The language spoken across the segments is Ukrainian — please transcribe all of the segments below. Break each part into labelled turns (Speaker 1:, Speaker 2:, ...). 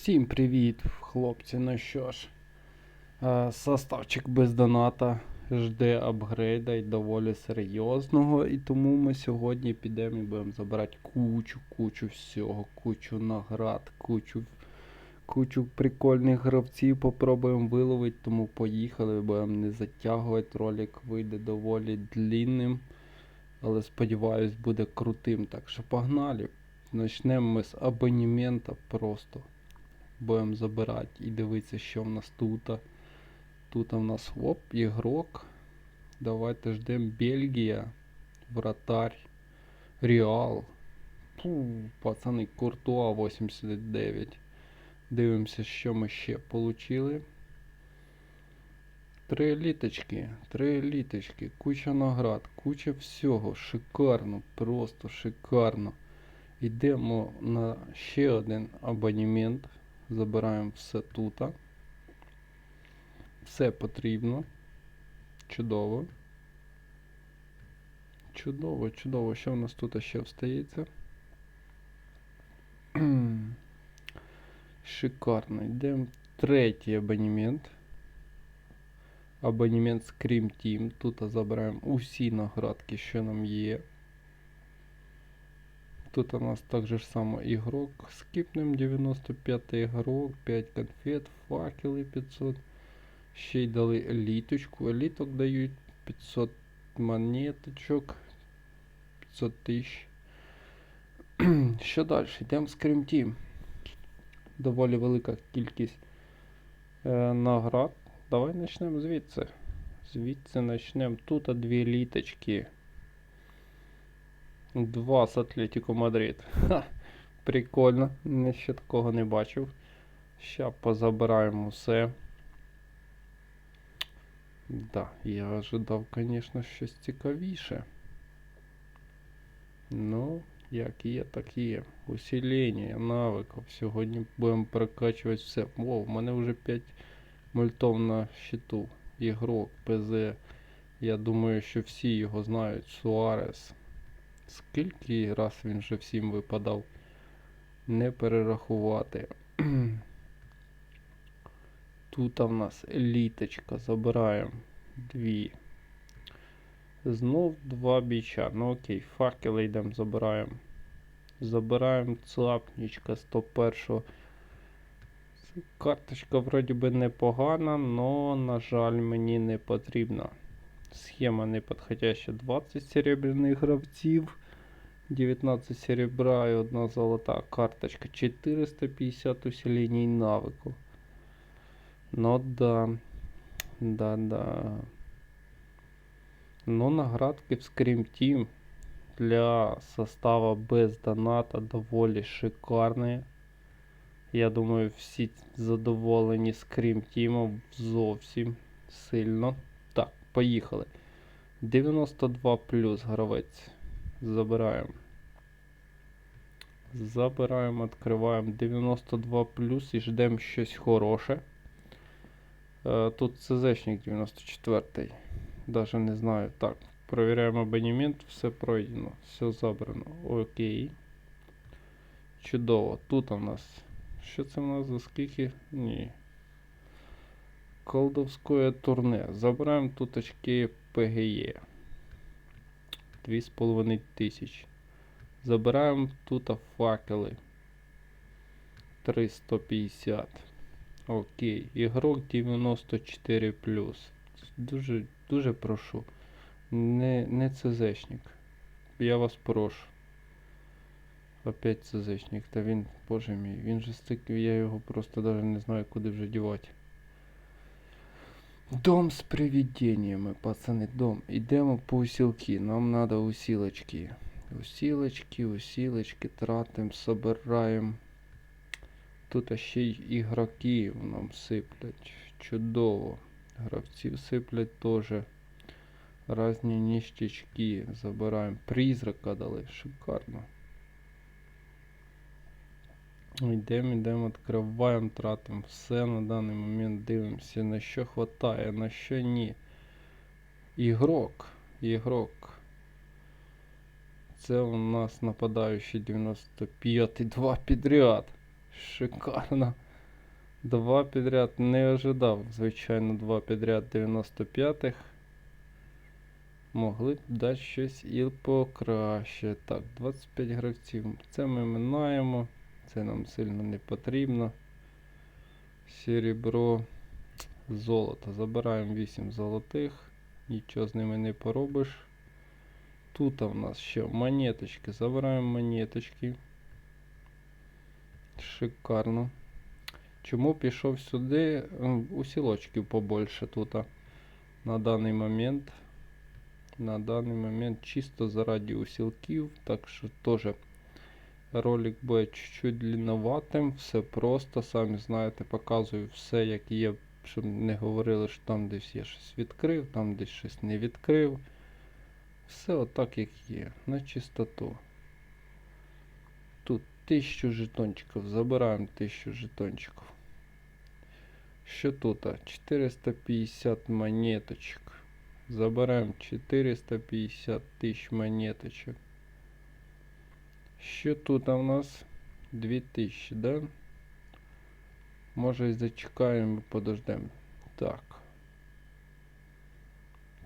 Speaker 1: Всім привіт, хлопці. Ну що ж, е, составчик без доната жде апгрейда і доволі серйозного. І тому ми сьогодні підемо і будемо забирати кучу, кучу всього, кучу наград, кучу, кучу прикольних гравців. Попробуємо виловити, тому поїхали, будемо не затягувати. Ролик вийде доволі длинним. Але сподіваюсь, буде крутим. Так що погнали. Начнемо ми з абонемента просто будемо забирати і дивитися, що в нас тут. Тут в нас оп, ігрок. Давайте ждемо Бельгія, вратарь, Реал. Фу, пацани, Куртуа 89. Дивимося, що ми ще получили. Три літочки, три літочки, куча наград, куча всього. Шикарно, просто шикарно. Йдемо на ще один абонемент. Забираємо все тут. Все потрібно. Чудово. Чудово, чудово. Що в нас тут ще встається? Шикарно. Йдемо третій абонемент. Абонемент Scream Team. Тут забираємо усі наградки, що нам є. Тут у нас также ж само игрок. Скипнем 95 игрок, 5 конфет, факели 500. Ще й дали еліточку. Еліток дають 500 монеточок. 500 тисяч. Що далі? Йдемо з Team. Доволі велика кількість е, наград. Давай почнемо звідси. Звідси почнемо. Тут дві літочки. Два з Атлетико Мадрид. Ха, прикольно. Я ще такого не бачив. Ща позабираємо все. Да, я ожидав, звісно, щось цікавіше. Ну, як є, так є. Усилення навиків. Сьогодні будемо прокачувати все. О, в мене вже 5 мультов на щиту. Ігрок, ПЗ. Я думаю, що всі його знають. Суарес. Скільки раз він вже всім випадав не перерахувати. Тут в нас еліточка. Забираємо дві. Знов два біча. Ну окей, факели йдемо, забираємо. Забираємо цапнічка 101. Карточка вроді би непогана, но, на жаль, мені не потрібна. Схема неподходяща. 20 серебряних гравців. 19 серебра і одна золота карточка. 450 усилений навику. Ну да. Да-да. Но наградки в Scream Team для состава без доната доволі шикарні. Я думаю, всі задоволені Scream Team зовсім сильно. Так, поїхали. 92 плюс гравець. Забираємо. Забираємо, відкриваємо 92 плюс і ждемо щось хороше. Е, Тут ЦЗшник 94. Даже не знаю. Так, провіряємо абонемент, все пройдено, все забрано. Окей. Чудово. Тут у нас. Що це в нас за скільки? Ні. Колдовське турне. Забираємо тут очки ПГЕ. 2,5 тисяч. Забираємо тут факели. 350. Окей. Ігрок 94 Дуже дуже прошу. Не не ЦЗшник. Я вас прошу. Опять ЦЗшник. Та він, боже мій, він же стик, я його просто даже не знаю, куди вже дівати. Дом с привидениями, пацаны, дом. Идем по усилки. Нам надо усилочки. Усилочки, усилочки, тратим, собираем. Тут ще й ігроків нам сиплять. Чудово. Гравців сиплять теж. Разні ніштячки. Забираємо. Призрака дали. Шикарно. Йдемо, йдемо, відкриваємо, тратимо все на даний момент дивимося, на що хватає, на що ні. Ігрок. Ігрок. Це у нас нападаючий 95 два підряд. Шикарно. Два підряд не ожидав, звичайно, два підряд 95-х. Могли б дати щось і покраще. Так, 25 гравців. Це ми минаємо. Це нам сильно не потрібно. Серебро, золото. Забираємо 8 золотих. Нічого з ними не поробиш. Тут у нас ще монеточки. Забираємо монеточки. Шикарно. Чому пішов сюди? Усілочків побольше тут. На даний момент. На даний момент чисто заради усілків. Так що теж ролик буде чуть-чуть длинноватим. Все просто, самі знаєте, показую все як є. Щоб не говорили, що там десь я щось відкрив, там десь щось не відкрив. Все отак, як є. На чистоту. Тут 1000 жетончиків. Забираємо 1000 жетончиків. Що тут? 450 монеточок. Забираємо 450 тисяч монеточок. Що тут у нас? 2000, да? Може і зачекаємо подождемо. Так.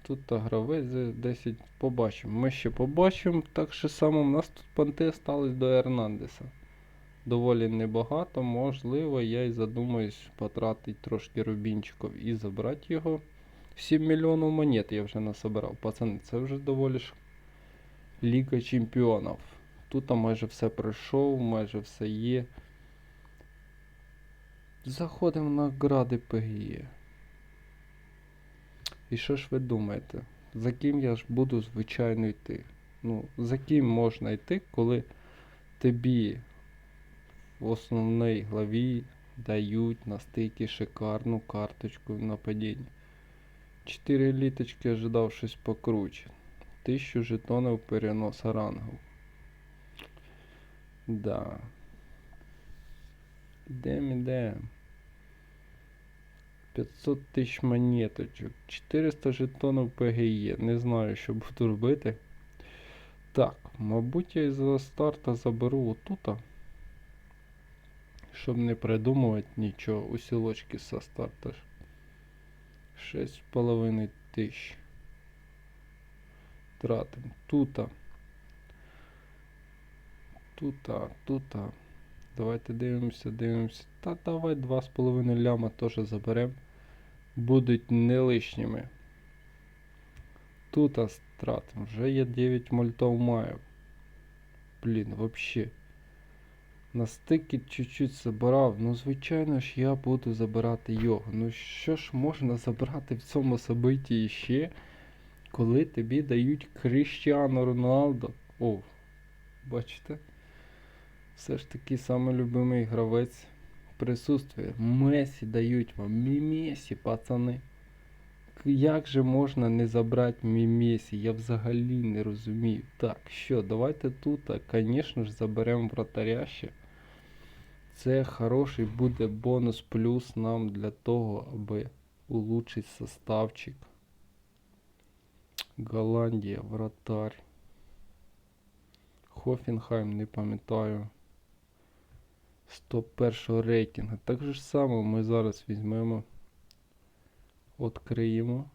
Speaker 1: Тут гравець за 10 побачимо. Ми ще побачимо. Так що саме у нас тут понти остались до Ернандеса. Доволі небагато, можливо, я й задумаюсь потратити трошки рубінчиків і забрати його. 7 мільйонів монет я вже насобирав. Пацани, це вже доволі ж Ліга чемпіонів. Тут майже все пройшов, майже все є. Заходимо на гради ПГЄ. І що ж ви думаєте? За ким я ж буду звичайно йти? Ну, за ким можна йти, коли тобі в основній главі дають на шикарну карточку нападіння. 4 літочки ожидав щось покруче. 1000 жетонів переноса рангу. Да. Ідем, ідем. 500 тисяч монеточок. 400 жетонів ПГЄ. Не знаю, що буду робити. Так, мабуть, я із старта заберу отута. Щоб не придумувати нічого. Усілочки со старта. 6,5 тисяч. Тратим. Тута. Тута, тута. Давайте дивимося, дивимося. Та давай 2,5 ляма теж заберемо. Будуть не лишніми. Тут стратим. Вже є 9 мольтов маю. Блін, вообще. На стики чуть-чуть забирав. Ну, звичайно ж, я буду забирати його. Ну що ж можна забрати в цьому собиті ще, коли тобі дають Кріштіану Роналдо? О, бачите? Все ж таки самий любимий гравець присутствує. Месі дають вам. Мімесі, пацани. Як же можна не забрати Мімесі? Я взагалі не розумію. Так, що, давайте тут, звісно ж, заберемо вратаря ще. Це хороший буде бонус плюс нам для того, аби улучшити составчик. Голландія, вратарь. Хофенхайм, не пам'ятаю. 101 рейтингу. Так же само ми зараз візьмемо, відкриємо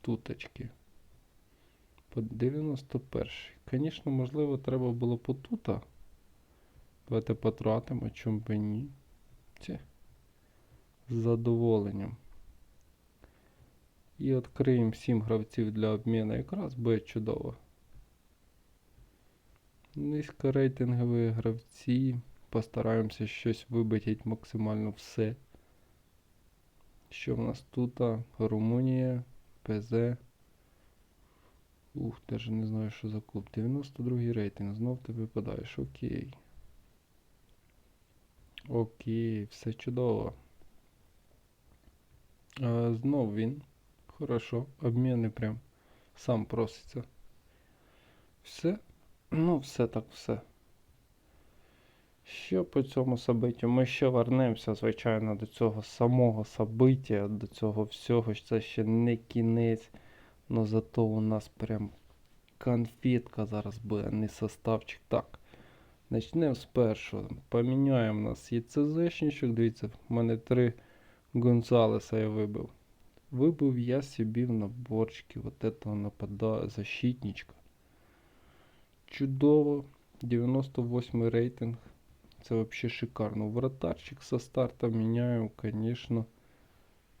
Speaker 1: туточки. По 91. Звісно, можливо, треба було по тута. Давайте потратимо, чому би ні. Це. З задоволенням. І відкриємо 7 гравців для обміну. Якраз буде чудово. Низькорейтингові гравці. Постараємося щось вибити максимально все. Що в нас тут? Румунія, ПЗ. Ух, даже не знаю, що за клуб. 92 рейтинг. Знов ти випадаєш. Окей. Окей, все чудово. А, знов він. Хорошо. Обміни прям сам проситься. Все? Ну, все так все. Що по цьому собиттю? Ми ще вернемося, звичайно, до цього самого собиття, до цього всього. Це ще не кінець. Но зато у нас прям конфетка зараз буде, не составчик. Так. Начнемо з першого. Поміняємо у нас ЄЦЗшничок. Дивіться, в мене три Гонзалеса я вибив. Вибив я собі в наборчики вот этого напада защитничка. Чудово. 98 рейтинг. Це вообще шикарно. Вратарчик со старта міняю, конечно.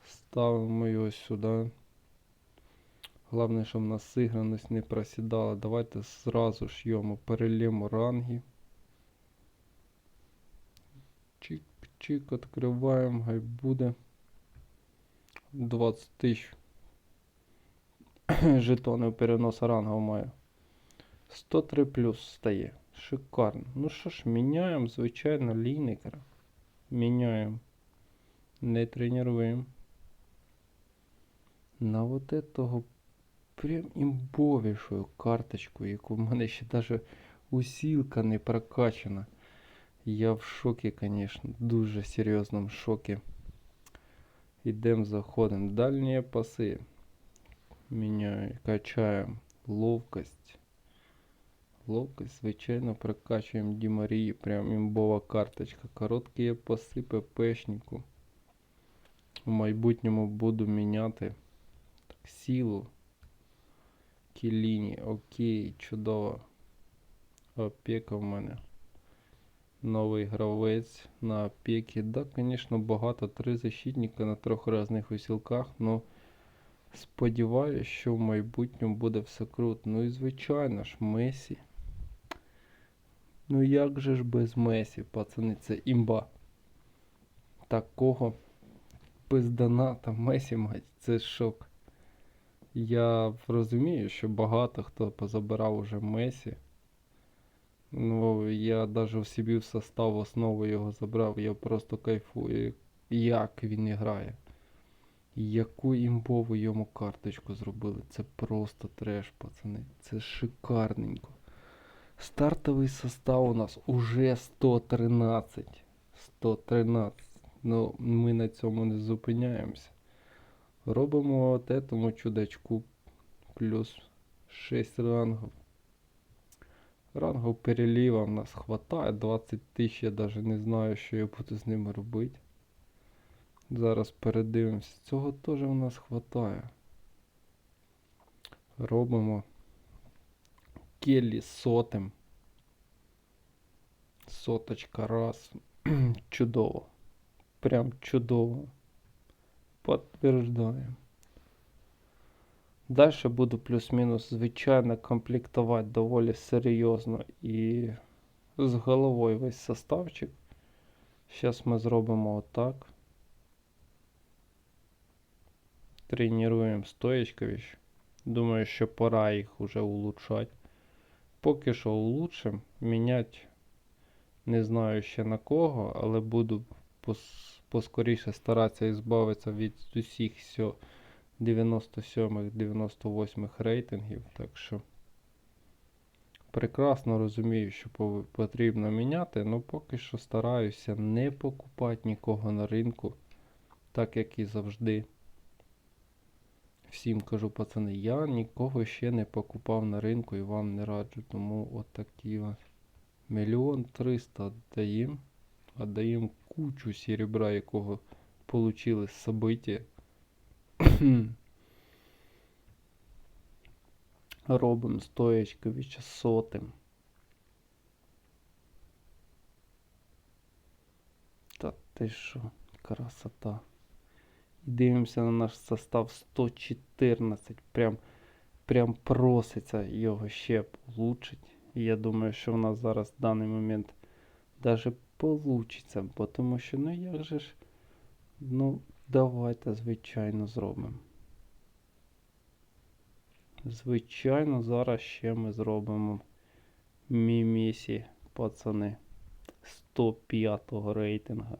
Speaker 1: Ставимо його сюди. Головне, щоб в нас сиграність не просідала. Давайте зразу ж йому перелємо ранги. Чик-чик, відкриваємо, хай буде. 20 тисяч жетонів переносу рангу маю. 103 плюс стає. Шикарно. Ну що ж, міняємо, звичайно, лінейкера. Міняємо. Не тренуємо. На вот этого прям імбовішою карточку, яку в мене ще даже усілка не прокачана. Я в шокі, звісно, дуже серйозному шокі. Ідемо, заходимо. Дальні паси. Міняю, качаємо. Ловкость. Ловкость, звичайно, прокачуємо Дімарії. Прям імбова карточка. Короткі паси ППшнику. В майбутньому буду міняти так, силу. Кіліні, окей, чудово. Опека в мене. Новий гравець на опекі. Да, звісно, багато. Три защитника на трьох різних усілках, но сподіваюся, що в майбутньому буде все круто. Ну і звичайно ж, Месі. Ну як же ж без Месі, пацани, це імба. Такого без доната Месі мать, це шок. Я розумію, що багато хто позабирав уже Месі. Ну, я навіть в собі в состав основу його забрав, я просто кайфую, як він грає. Яку імбову йому карточку зробили. Це просто треш, пацани. Це шикарненько. Стартовий состав у нас уже 113. 113. Ну, ми на цьому не зупиняємося. Робимо от этому чудачку плюс 6 рангів. Рангов переліва в нас хватає. 20 тисяч, я навіть не знаю, що я буду з ними робити. Зараз передивимося. Цього теж у нас хватає. Робимо келі сотим. Соточка раз. чудово. Прям чудово. Подтверждаємо. Далі буду плюс-мінус, звичайно, комплектувати доволі серйозно і з головою весь составчик. Зараз ми зробимо отак. Тренуємо стоечкович. Думаю, що пора їх уже улучшати. Поки що улучшим. Міняти не знаю ще на кого, але буду пос поскоріше старатися ізбавитися від усіх 97-98 рейтингів. Так що прекрасно розумію, що потрібно міняти, але поки що стараюся не покупати нікого на ринку, так як і завжди. Всім кажу, пацани, я нікого ще не покупав на ринку і вам не раджу, тому от такі. Мільйон триста даємо, а даємо кучу серебра, якого получили з собиття. Робимо стоячкові сотим. Та ти що, красота. І дивимося на наш состав 114. Прям, прям проситься його ще улучшить. І я думаю, що в нас зараз в даний момент даже получиться, бо тому що, ну як же ж, ну, давайте, звичайно, зробимо. Звичайно, зараз ще ми зробимо мімісі, пацани, 105 го рейтинга.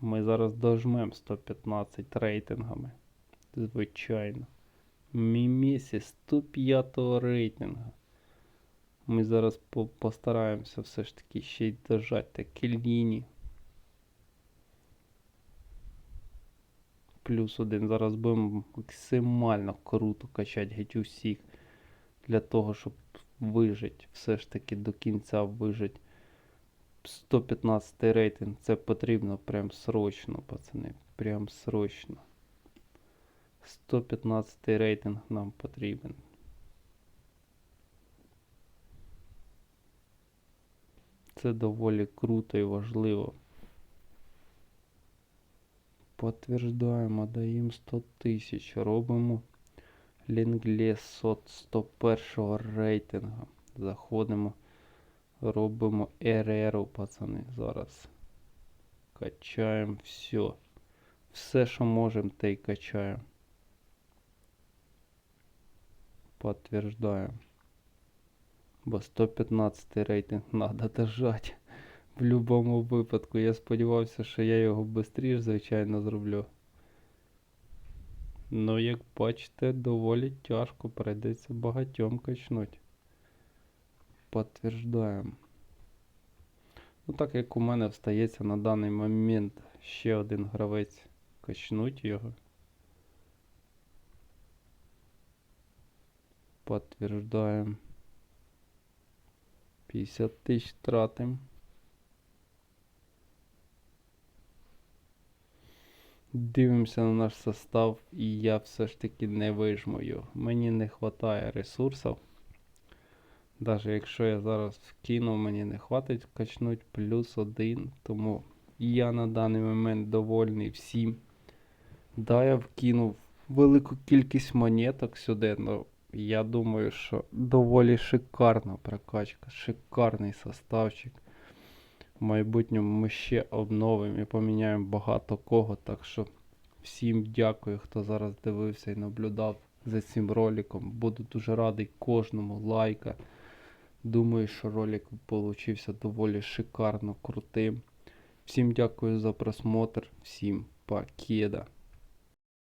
Speaker 1: Ми зараз дожмемо 115 рейтингами. Звичайно. Мімісі 105 рейтингу. Ми зараз по постараємося все ж таки ще й дожати Кельніні. Плюс один. Зараз будемо максимально круто качати геть усіх. Для того, щоб вижить, все ж таки до кінця вижить. 115 рейтинг, це потрібно прям срочно, пацани. Прям срочно. 115 рейтинг нам потрібен. Це доволі круто і важливо. Подтверждаємо, даємо 100 тисяч. Робимо лінглес 101 рейтинга. Заходимо. Робимо РРу, пацани. Зараз. Качаємо все. Все, що можемо, те й качаємо. Подтверждаємо. Бо 115 рейтинг треба держати. В будь-якому випадку. Я сподівався, що я його швидше, звичайно, зроблю. Ну, як бачите, доволі тяжко прийдеться багатьом качнуть. Подтверждаємо. Ну, так як у мене встається на даний момент ще один гравець качнуть його. Подтверждаємо. 50 тисяч тратим. Дивимося на наш состав, і я все ж таки не вижму його. Мені не вистачає ресурсів. Навіть якщо я зараз вкину, мені не хватить качнуть плюс один. Тому я на даний момент довольний всім. Да, я вкинув велику кількість монеток сюди, але я думаю, що доволі шикарна прокачка, шикарний составчик. В майбутньому ми ще обновимо і поміняємо багато кого. Так що всім дякую, хто зараз дивився і наблюдав за цим роликом. Буду дуже радий кожному лайка. Думаю, що ролик получився доволі шикарно крутим. Всім дякую за просмотр, всім покеда.